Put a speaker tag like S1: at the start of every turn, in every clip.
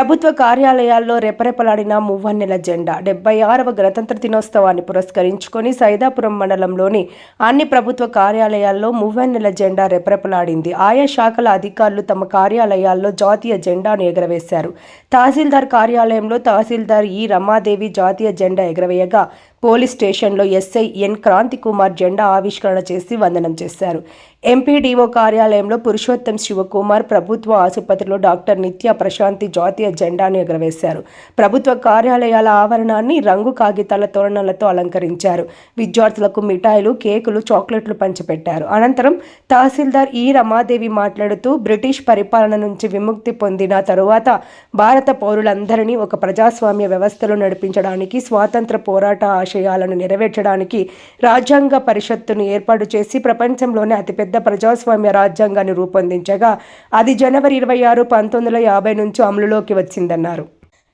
S1: ప్రభుత్వ కార్యాలయాల్లో రెపరెపలాడిన మువ్వన్నెల జెండా డెబ్బై ఆరవ గణతంత్ర దినోత్సవాన్ని పురస్కరించుకొని సైదాపురం మండలంలోని అన్ని ప్రభుత్వ కార్యాలయాల్లో మువ్వన్నెల జెండా రెపరెపలాడింది. ఆయా శాఖల అధికారులు తమ కార్యాలయాల్లో జాతీయ జెండాను ఎగరవేశారు. తహసీల్దార్ కార్యాలయంలో తహసీల్దార్ ఈ రమాదేవి జాతీయ జెండా ఎగరవేయగా పోలీస్ స్టేషన్లో ఎస్ఐ ఎన్. క్రాంతి కుమార్ జెండా ఆవిష్కరణ చేసి వందనం చేశారు. ఎంపీడీఓ కార్యాలయంలో పురుషోత్తం శివకుమార్ ప్రభుత్వ ఆసుపత్రిలో డాక్టర్ నిత్య ప్రశాంతి జాతీయ జెండాను ఎగరవేశారు. ప్రభుత్వ కార్యాలయాల ఆవరణాన్ని రంగు కాగితాల తోరణాలతో అలంకరించారు. విద్యార్థులకు మిఠాయిలు కేకులు చాక్లెట్లు పంచిపెట్టారు. అనంతరం తహసీల్దార్ ఈ. రమాదేవి మాట్లాడుతూ బ్రిటిష్ పరిపాలన నుంచి విముక్తి పొందిన తరువాత భారత పౌరులందరినీ ఒక ప్రజాస్వామ్య వ్యవస్థలో నడిపించడానికి స్వాతంత్ర పోరాట ఆశయాలను నెరవేర్చడానికి రాజ్యాంగ పరిషత్తును ఏర్పాటు చేసి ప్రపంచంలోనే అతిపెద్ద ప్రజాస్వామ్య రాజ్యాంగాన్ని రూపొందించగా అది జనవరి ఇరవై ఆరు పంతొమ్మిది వందల యాభై నుంచి అమలులోకి వచ్చిందన్నారు.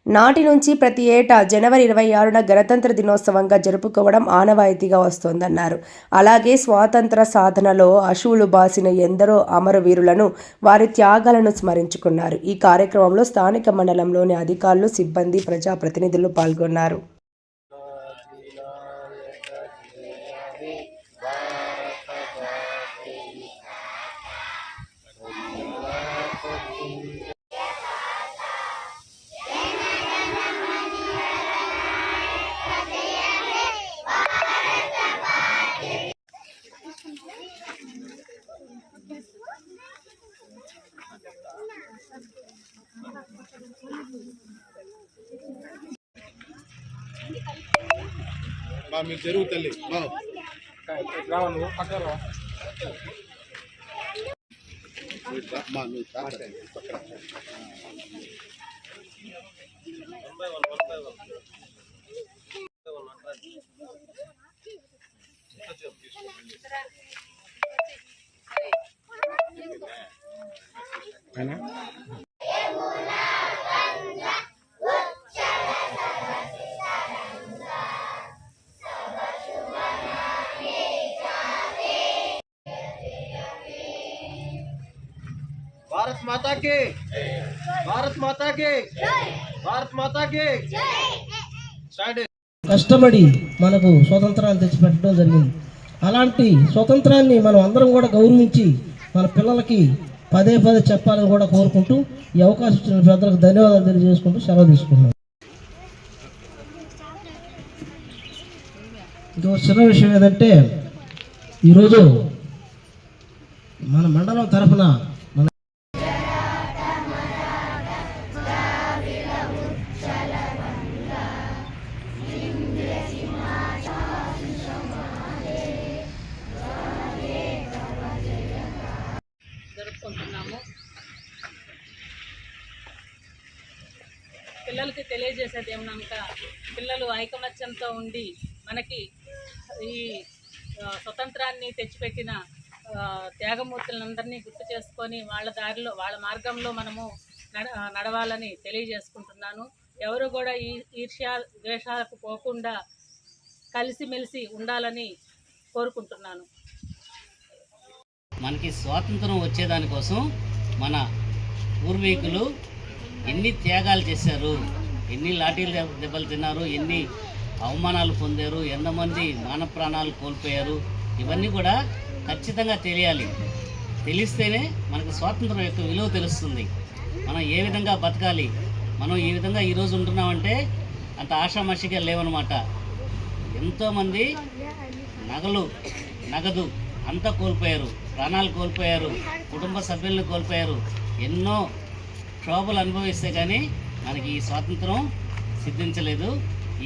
S1: నాటి నుంచి ప్రతి ఏటా జనవరి ఇరవై ఆరున గణతంత్ర దినోత్సవంగా జరుపుకోవడం ఆనవాయితీగా వస్తోందన్నారు. అలాగే స్వాతంత్ర సాధనలో అశువులు బాసిన ఎందరో అమరవీరులను వారి త్యాగాలను స్మరించుకున్నారు. ఈ కార్యక్రమంలో స్థానిక మండలంలోని అధికారులు సిబ్బంది ప్రజాప్రతినిధులు పాల్గొన్నారు.
S2: బా మీరు చెరువు తల్లి. బా.
S3: రావు
S4: భారత్ మాతాకి భారత్ మాతాకి భారత్ మాతాకి
S5: కష్టపడి మనకు స్వతంత్రాన్ని తెచ్చిపెట్టడం జరిగింది. అలాంటి స్వతంత్రాన్ని మనం అందరం కూడా గౌరవించి మన పిల్లలకి పదే పదే చెప్పాలని కూడా కోరుకుంటూ ఈ అవకాశం ఇచ్చిన పెద్దలకు ధన్యవాదాలు తెలియజేసుకుంటూ సెలవు తీసుకున్నాను ఇంకో చిన్న విషయం ఏంటంటే ఈరోజు మన మండలం తరఫున
S6: పిల్లలకి తెలియజేసేది ఏమనక పిల్లలు ఐకమత్యంతో ఉండి మనకి ఈ స్వతంత్రాన్ని తెచ్చిపెట్టిన త్యాగమూర్తులందరినీ గుర్తు చేసుకొని వాళ్ళ దారిలో వాళ్ళ మార్గంలో మనము నడ నడవాలని తెలియజేసుకుంటున్నాను. ఎవరు కూడా ఈ ఈర్ష్య ద్వేషాలకు పోకుండా కలిసిమెలిసి ఉండాలని కోరుకుంటున్నాను.
S7: మనకి స్వాతంత్రం వచ్చేదానికోసం మన పూర్వీకులు ఎన్ని త్యాగాలు చేశారు ఎన్ని లాఠీలు దెబ్బలు తిన్నారు ఎన్ని అవమానాలు పొందారు ఎంతమంది మాన ప్రాణాలు కోల్పోయారు ఇవన్నీ కూడా ఖచ్చితంగా తెలియాలి. తెలిస్తేనే మనకు స్వాతంత్రం యొక్క విలువ తెలుస్తుంది. మనం ఏ విధంగా బతకాలి మనం ఈ విధంగా ఈరోజు ఉంటున్నామంటే అంత ఆషామాషిగా లేవనమాట. ఎంతోమంది నగలు నగదు అంతా కోల్పోయారు ప్రాణాలు కోల్పోయారు కుటుంబ సభ్యులను కోల్పోయారు ఎన్నో క్షోభలు అనుభవిస్తే కానీ మనకి ఈ స్వాతంత్రం సిద్ధించలేదు.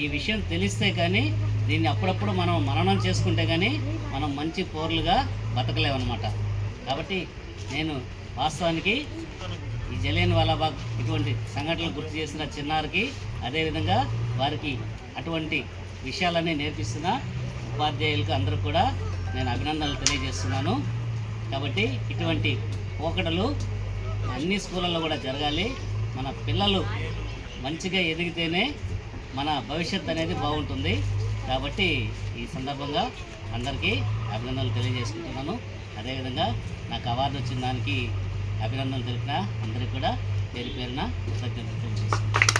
S7: ఈ విషయం తెలిస్తే కానీ దీన్ని అప్పుడప్పుడు మనం మననం చేసుకుంటే కానీ మనం మంచి పౌరులుగా బతకలేమన్నమాట. కాబట్టి నేను వాస్తవానికి ఈ జలియన్ వాలాబాగ్ ఇటువంటి సంఘటనలు గుర్తు చేసిన చిన్నారికి అదేవిధంగా వారికి అటువంటి విషయాలన్నీ నేర్పిస్తున్న ఉపాధ్యాయులకు అందరూ కూడా నేను అభినందనలు తెలియజేస్తున్నాను. కాబట్టి ఇటువంటి పోకడలు అన్ని స్కూళ్ళల్లో కూడా జరగాలి. మన పిల్లలు మంచిగా ఎదిగితేనే మన భవిష్యత్ అనేది బాగుంటుంది. కాబట్టి ఈ సందర్భంగా అందరికీ అభినందనలు తెలియజేసుకుంటున్నాను. అదేవిధంగా నాకు అవార్డు వచ్చిన దానికి అభినందనలు తెలిపిన అందరికీ కూడా పేరు పేరున కృతజ్ఞతలు తెలియజేసుకుంటున్నాను